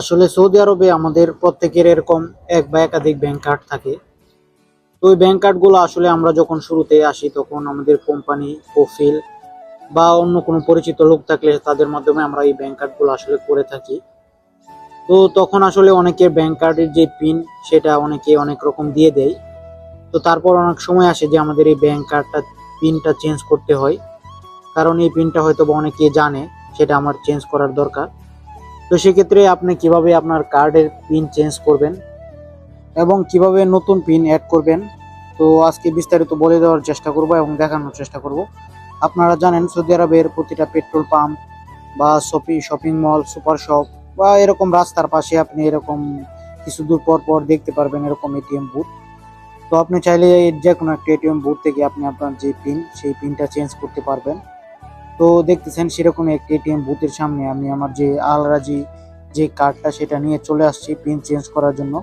আসলে সৌদি আরবে আমাদের প্রত্যেকের এরকম এক বা একাধিক ব্যাংক কার্ড থাকে। তো ওই ব্যাংক কার্ডগুলো আসলে আমরা যখন শুরুতে আসি, তখন আমাদের কোম্পানি প্রোফিল বা অন্য কোনো পরিচিত লোক থাকলে তাদের মাধ্যমে আমরা এই ব্যাংক কার্ডগুলো আসলে করে থাকি। তো তখন আসলে অনেকের ব্যাংক কার্ডের যে পিন সেটা অনেকে অনেক রকম দিয়ে দেয়। তো তারপর অনেক সময় আসে যে আমাদের এই ব্যাংক কার্ডটা পিনটা চেঞ্জ করতে হয়। কারণ এই পিনটা হয়তো বা অনেকে জানে, সেটা আমার চেঞ্জ করার দরকার। তো সেক্ষেত্রে আপনি কীভাবে আপনার কার্ডের পিন চেঞ্জ করবেন এবং কীভাবে নতুন পিন অ্যাড করবেন? তো আজকে বিস্তারিত বলে দেওয়ার চেষ্টা করব এবং দেখানোর চেষ্টা করব। আপনারা জানেন, সৌদি আরবের প্রতিটা পেট্রোল পাম্প বা shopping shopping mall, super shop বা এরকম রাস্তার পাশে আপনি এরকম কিছু দূর পর পর দেখতে পারবেন এরকম এটিএম বুথ। তো আপনি চাইলে যে কোনো একটা এটিএম বুথ থেকে আপনি আপনার যে পিন, সেই পিনটা চেঞ্জ করতে পারবেন। তো দেখতেছেন সেরকম একটি এটিএম বুথের সামনে আমি আমার যে আলরাজি যে কার্ডটা সেটা নিয়ে চলে আসছি পিন চেঞ্জ করার জন্য।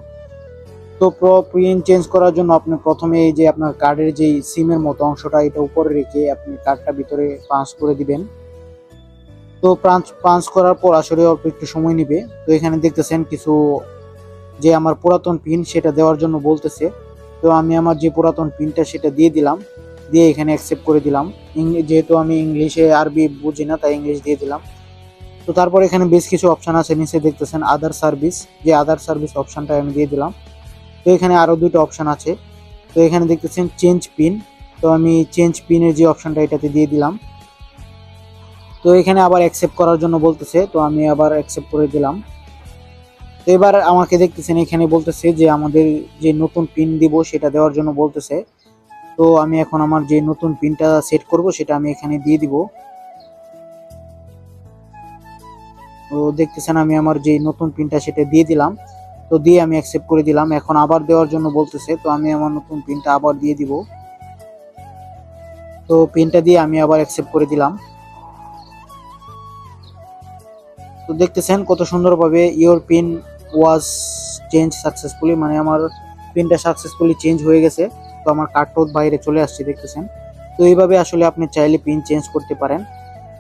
তো পিন চেঞ্জ করার জন্য আপনি প্রথমে এই যে আপনার কার্ডের যে সিমের মতো অংশটা এটা উপরে রেখে আপনি কার্ডটা ভিতরে পাঞ্চ করে দিবেন। তো পাঞ্চ পাঞ্চ করার পর আসলে অল্প একটু সময় নেবে। তো এখানে দেখতেছেন কিছু যে আমার পুরাতন পিন সেটা দেওয়ার জন্য বলতেছে। তো আমি আমার যে পুরাতন পিনটা সেটা দিয়ে দিলাম। দিয়ে এখানে অ্যাকসেপ্ট করে দিলাম। যেহেতু আমি ইংলিশে আরবি বুঝি না, তাই ইংলিশ দিয়ে দিলাম। তো তারপর এখানে বেশ কিছু অপশন আছে, নিচে দেখতেছেন আদার সার্ভিস যে আদার সার্ভিস অপশনটা আমি দিয়ে দিলাম। তো এখানে আরও দুটো অপশন আছে। তো এখানে দেখতেছেন চেঞ্জ পিন তো আমি চেঞ্জ পিনের যে অপশনটা এটাতে দিয়ে দিলাম। তো এখানে আবার অ্যাকসেপ্ট করার জন্য বলতেছে। তো আমি আবার অ্যাকসেপ্ট করে দিলাম। তো এবার আমাকে দেখতেছেন এখানে বলতেছে যে আমাদের যে নতুন পিন দিব, সেটা দেওয়ার জন্য বলতেছে। তো আমি এখন আমার যে নতুন পিনটা সেট করব, সেটা আমি এখানে দিয়ে দিব। তো দেখতেছেন আমি আমার যে নতুন পিনটা সেটা দিয়ে দিলাম। তো দিয়ে আমি অ্যাকসেপ্ট করে দিলাম। এখন আবার দেওয়ার জন্য বলতেছে, তো আমি আমার নতুন পিনটা আবার দিয়ে দিব। তো পিনটা দিয়ে আমি আবার অ্যাকসেপ্ট করে দিলাম। তো দেখতেছেন কত সুন্দরভাবে your pin was change successfully মানে আমার পিনটা সাকসেসফুলি চেঞ্জ হয়ে গেছে। তো আমার কার্ডটাও বাইরে চলে আসছে, দেখতেছেন? তো এইভাবে আসলে আপনি চাইলে পিন চেঞ্জ করতে পারেন।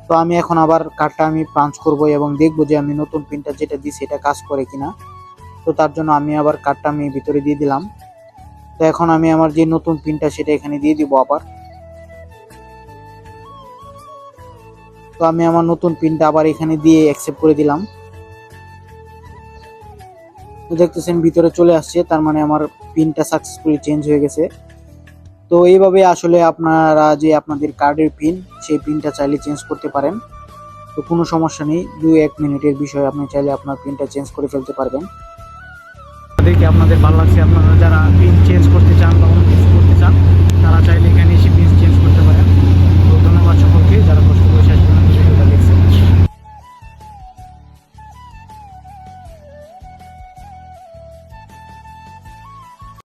তো আমি এখন আবার কার্ডটা আমি পাঞ্চ করব এবং দেখব যে আমি নতুন পিনটা যেটা দিই সেটা কাজ করে কিনা। তো তার জন্য আমি আবার কার্ডটা আমি ভিতরে দিয়ে দিলাম। তো এখন আমি আমার যে নতুন পিনটা সেটা এখানে দিয়ে দিব আবার। তো আমি আমার নতুন পিনটা আবার এখানে দিয়ে অ্যাকসেপ্ট করে দিলাম। তো দেখতেছেন ভিতরে চলে আসছে, তার মানে আমার পিনটা সাকসেসফুলি চেঞ্জ হয়ে গেছে। তো এইভাবে আসলে আপনারা যে আপনাদের কার্ডের পিন সেই পিনটা চাইলে চেঞ্জ করতে পারেন। তো কোনো সমস্যা নেই, দু এক মিনিটের বিষয় আপনি চাইলে আপনার পিনটা চেঞ্জ করে ফেলতে পারবেন। দেখে আপনাদের ভালো লাগছে, আপনারা যারা পিন চেঞ্জ করতে চান বা অন্য কিছু করতে চান